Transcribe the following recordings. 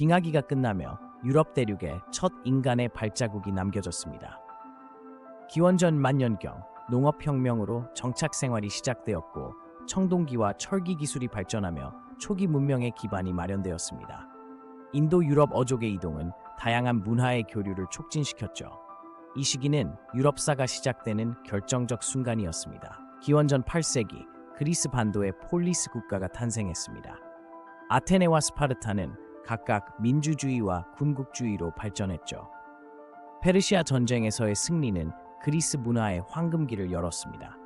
빙하기가 끝나며 유럽 대륙에 첫 인간의 발자국이 남겨졌습니다. 기원전 만년경 농업혁명으로 정착 생활이 시작되었고 청동기와 철기 기술이 발전하며 초기 문명의 기반이 마련되었습니다. 인도 유럽 어족의 이동은 다양한 문화의 교류를 촉진시켰죠. 이 시기는 유럽사가 시작되는 결정적 순간이었습니다. 기원전 8세기 그리스 반도에 폴리스 국가가 탄생했습니다. 아테네와 스파르타는 각각 민주주의와 군국주의로 발전했죠. 페르시아 전쟁에서의 승리는 그리스 문화의 황금기를 열었습니다.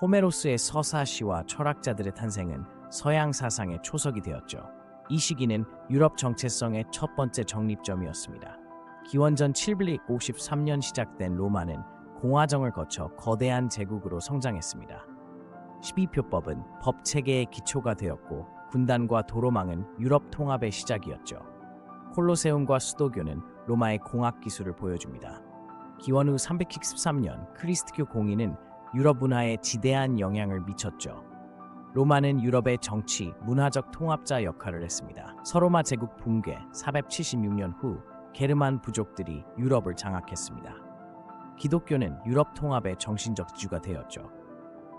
호메로스의 서사시와 철학자들의 탄생은 서양 사상의 초석이 되었죠. 이 시기는 유럽 정체성의 첫 번째 정립점이었습니다. 기원전 753년 시작된 로마는 공화정을 거쳐 거대한 제국으로 성장했습니다. 12표법은 법 체계의 기초가 되었고 군단과 도로망은 유럽 통합의 시작이었죠. 콜로세움과 수도교는 로마의 공학 기술을 보여줍니다. 기원 후 313년 크리스트교 공인은 유럽 문화에 지대한 영향을 미쳤죠. 로마는 유럽의 정치, 문화적 통합자 역할을 했습니다. 서로마 제국 붕괴 476년 후 게르만 부족들이 유럽을 장악했습니다. 기독교는 유럽 통합의 정신적 지주가 되었죠.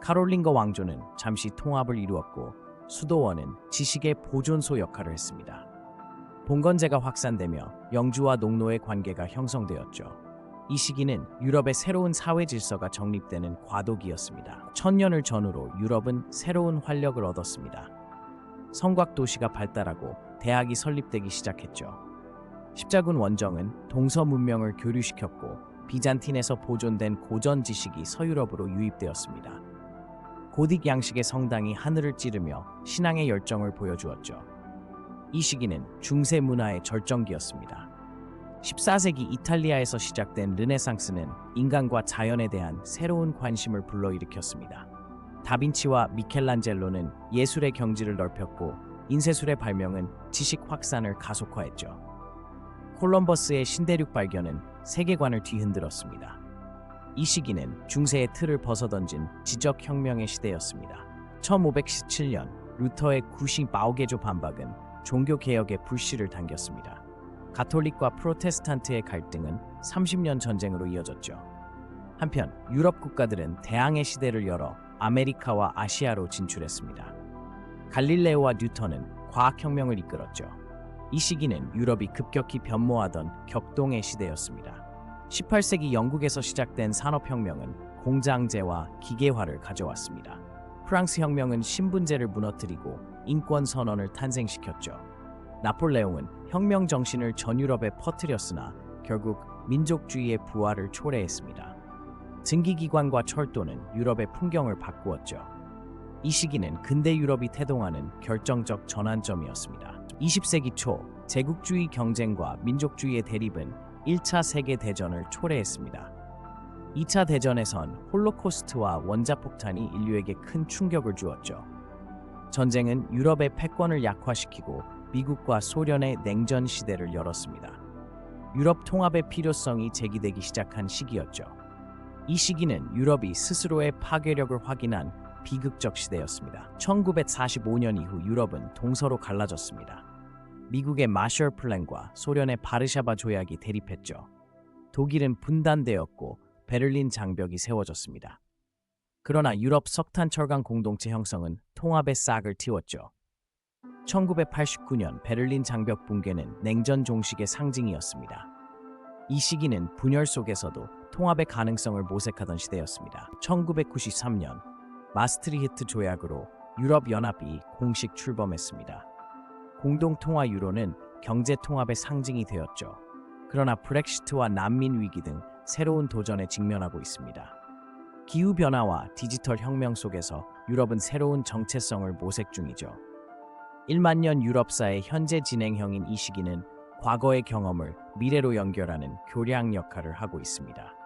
카롤린거 왕조는 잠시 통합을 이루었고 수도원은 지식의 보존소 역할을 했습니다. 봉건제가 확산되며 영주와 농노의 관계가 형성되었죠. 이 시기는 유럽의 새로운 사회 질서가 정립되는 과도기였습니다. 천년을 전후로 유럽은 새로운 활력을 얻었습니다. 성곽 도시가 발달하고 대학이 설립되기 시작했죠. 십자군 원정은 동서 문명을 교류시켰고 비잔틴에서 보존된 고전 지식이 서유럽으로 유입되었습니다. 고딕 양식의 성당이 하늘을 찌르며 신앙의 열정을 보여주었죠. 이 시기는 중세 문화의 절정기였습니다. 14세기 이탈리아에서 시작된 르네상스는 인간과 자연에 대한 새로운 관심을 불러일으켰습니다. 다빈치와 미켈란젤로는 예술의 경지를 넓혔고 인쇄술의 발명은 지식 확산을 가속화했죠. 콜럼버스의 신대륙 발견은 세계관을 뒤흔들었습니다. 이 시기는 중세의 틀을 벗어던진 지적혁명의 시대였습니다. 1517년 루터의 구시 마오게조 반박은 종교개혁의 불씨를 당겼습니다. 가톨릭과 프로테스탄트의 갈등은 30년 전쟁으로 이어졌죠. 한편 유럽 국가들은 대항해 시대를 열어 아메리카와 아시아로 진출했습니다. 갈릴레오와 뉴턴은 과학혁명을 이끌었죠. 이 시기는 유럽이 급격히 변모하던 격동의 시대였습니다. 18세기 영국에서 시작된 산업혁명은 공장제와 기계화를 가져왔습니다. 프랑스 혁명은 신분제를 무너뜨리고 인권 선언을 탄생시켰죠. 나폴레옹은 혁명 정신을 전 유럽에 퍼뜨렸으나 결국 민족주의의 부활을 초래했습니다. 증기기관과 철도는 유럽의 풍경을 바꾸었죠. 이 시기는 근대 유럽이 태동하는 결정적 전환점이었습니다. 20세기 초 제국주의 경쟁과 민족주의의 대립은 1차 세계대전을 초래했습니다. 2차 대전에선 홀로코스트와 원자폭탄이 인류에게 큰 충격을 주었죠. 전쟁은 유럽의 패권을 약화시키고 미국과 소련의 냉전 시대를 열었습니다. 유럽 통합의 필요성이 제기되기 시작한 시기였죠. 이 시기는 유럽이 스스로의 파괴력을 확인한 비극적 시대였습니다. 1945년 이후 유럽은 동서로 갈라졌습니다. 미국의 마셜 플랜과 소련의 바르샤바 조약이 대립했죠. 독일은 분단되었고 베를린 장벽이 세워졌습니다. 그러나 유럽 석탄 철강 공동체 형성은 통합의 싹을 틔웠죠. 1989년 베를린 장벽 붕괴는 냉전 종식의 상징이었습니다. 이 시기는 분열 속에서도 통합의 가능성을 모색하던 시대였습니다. 1993년 마스트리히트 조약으로 유럽 연합이 공식 출범했습니다. 공동 통화 유로는 경제 통합의 상징이 되었죠. 그러나 브렉시트와 난민 위기 등 새로운 도전에 직면하고 있습니다. 기후 변화와 디지털 혁명 속에서 유럽은 새로운 정체성을 모색 중이죠. 1만 년 유럽사의 현재 진행형인 이 시기는 과거의 경험을 미래로 연결하는 교량 역할을 하고 있습니다.